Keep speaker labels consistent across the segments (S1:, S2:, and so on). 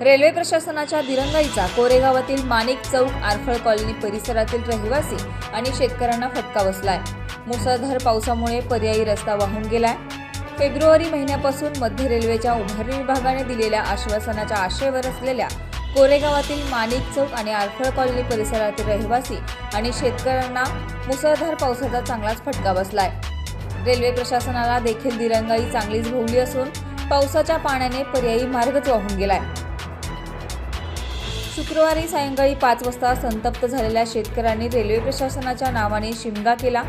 S1: Railway प्रशासनाच्या दिरंगाईचा कोरेगावातील माणिक चौक आरफळ colony परिसरातील रहिवासी आणि शेतकऱ्यांना फटका बसलाय. मुसळधार पावसामुळे पर्यायी रस्ता वाहून गेलाय. फेब्रुवारी महिन्यापासून मध्य रेल्वेच्या उभारणी विभागाने दिलेल्या आश्वासनाच्या आशेवर असलेल्या कोरेगावातील माणिक चौक आणि आरफळ कॉलनी परिसरातील रहिवासी आणि शेतकऱ्यांना मुसळधार पावसाचा चांगलाच फटका बसलाय. रेल्वे प्रशासनाला देखील दिरंगाई चांगलीच भोवली असून पावसाच्या पाण्याने पर्यायी मार्गच वाहून गेलाय. शुक्रवारी सायंकाळी पाच वाजता संतप्त झालेल्या शेतकऱ्यांनी रेल्वे प्रशासनाच्या नावाने शिमगा केला.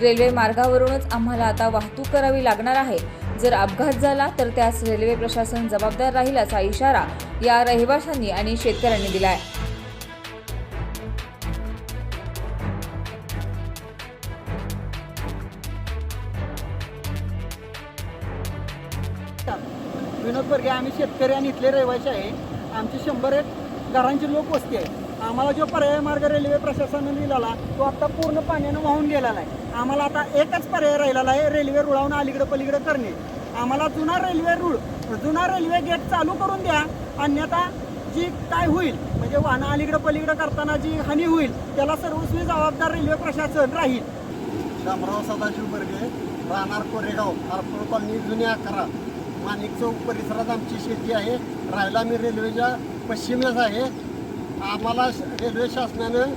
S1: रेल्वे मार्गावरूनच आम्हाला आता वाहतूक करावी लागणार आहे. जर अपघात झाला तर त्यास रेल्वे प्रशासन जबाबदार राहील असा इशारा या रहिवाशांनी आणि शेतकऱ्यांनी दिलाय.
S2: विनोद वर्गे आम्ही शेतकरी आणि इथले रहिवासी आहे. आमची शंभर एक घरांची लोकवस्ती आहे. आम्हाला जो पर्याय मार्ग रेल्वे प्रशासनाने दिलेला तो आता पूर्ण पाण्यानं वाहून गेलेला आहे. आम्हाला आता एकच पर्याय राहिलेला आहे रेल्वे रुळावून अलीकडं पलीकडं करणे. आम्हाला जुना रेल्वे रुळ जुना रेल्वे गेट चालू करून द्या अन्यथा जी काय होईल म्हणजे वाहनं अलीकडं पलीकडं करताना जी हानी होईल त्याला सर्वस्वी जबाबदार रेल्वे प्रशासन राहील.
S3: शामराव सदाशिव बर्गे राहणार कोरेगाव आरपूर कॉलनी जुन्या अकरा. माणिक चौक परिसरात आमची शेती आहे. राहायला मी रेल्वेच्या पश्चिमेस आहे. आम्हाला श- रेल्वे शासनानं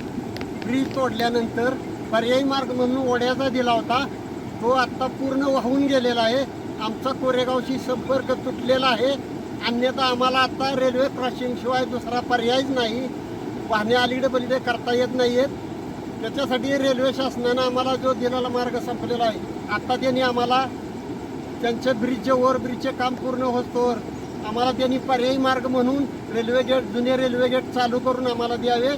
S3: ब्रिज तोडल्यानंतर पर्यायी मार्ग म्हणून ओढ्याचा दिला होता. तो आत्ता पूर्ण वाहून गेलेला आहे. आमचा कोरेगावशी संपर्क तुटलेला आहे. अन्यथा आम्हाला आता रेल्वे क्रॉसिंगशिवाय दुसरा पर्यायच नाही. वाहने अलीकडे बलिडे करता येत नाही आहेत त्याच्यासाठी रेल्वे शासनानं आम्हाला जो दिलेला मार्ग संपलेला आहे आत्ता त्यांनी आम्हाला त्यांच्या ब्रिजचे ओव्हर ब्रिजचे काम पूर्ण होतोवर आम्हाला त्यांनी पर्यायी मार्ग म्हणून रेल्वे गेट जुने रेल्वे गेट चालू करून आम्हाला द्यावे.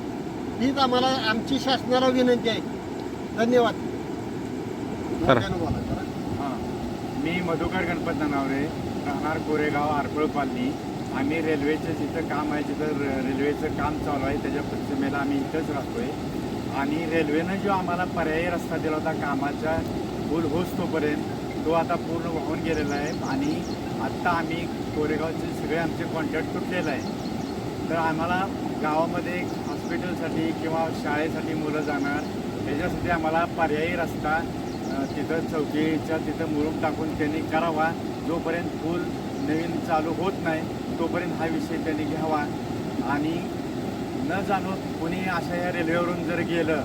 S3: हीच आम्हाला आमची शासनाला विनंती आहे. धन्यवाद.
S4: हां. मी मधुकर गणपत नानावरे राहणार कोरेगाव आरपळ कॉलनी. आम्ही रेल्वेचं जिथं काम आहे जिथं र- रेल्वेचं काम चालू आहे त्याच्या पश्चिमेला आम्ही इथंच राहतोय. आणि रेल्वेनं जो आम्हाला पर्यायी रस्ता दिला होता कामाच्या पूल होस तोपर्यंत तो आता पूर्ण वाहून गेलेला आहे. आणि आत्ता आम्ही कोरेगावचे सगळे आमचे कॉन्टॅक्ट तुटलेलं आहे तर आम्हाला गावामध्ये हॉस्पिटलसाठी किंवा शाळेसाठी मुलं जाणार त्याच्यासाठी आम्हाला पर्यायी रस्ता तिथं चौकीच्या तिथं मुरुम टाकून त्यांनी करावा. जोपर्यंत पूल नवीन चालू होत नाही तोपर्यंत हा विषय त्यांनी घ्यावा. आणि न जाणून कोणी अशा या रेल्वेवरून जर गेलं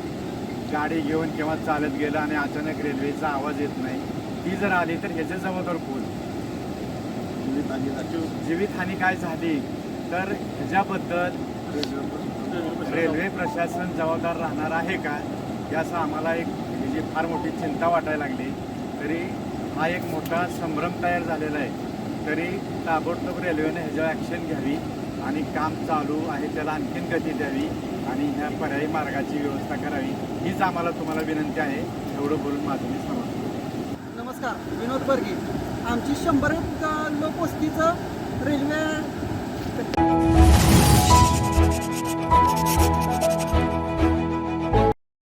S4: गाडी घेऊन किंवा चालत गेलं आणि अचानक रेल्वेचा आवाज येत नाही ती जर आली तर ह्याच्या जबाबदार कोण जीवितहानी काय झाली? तर ह्याच्याबद्दल रेल्वे प्रशासन जबाबदार राहणार आहे का? याचा आम्हाला एक म्हणजे फार मोठी चिंता वाटायला लागली. तरी हा एक मोठा संभ्रम तयार झालेला आहे. तरी ताबडतोब रेल्वेने ह्याच्यावर ॲक्शन घ्यावी आणि काम चालू आहे त्याला आणखीन गती द्यावी आणि ह्या पर्यायी मार्गाची व्यवस्था करावी हीच आम्हाला तुम्हाला विनंती आहे. एवढं बोलून माझं मी समाप्त
S2: नमस्कार विनोद बर्गे आमची शंभर लोक अ, लोकवस्तीचं रेल्वे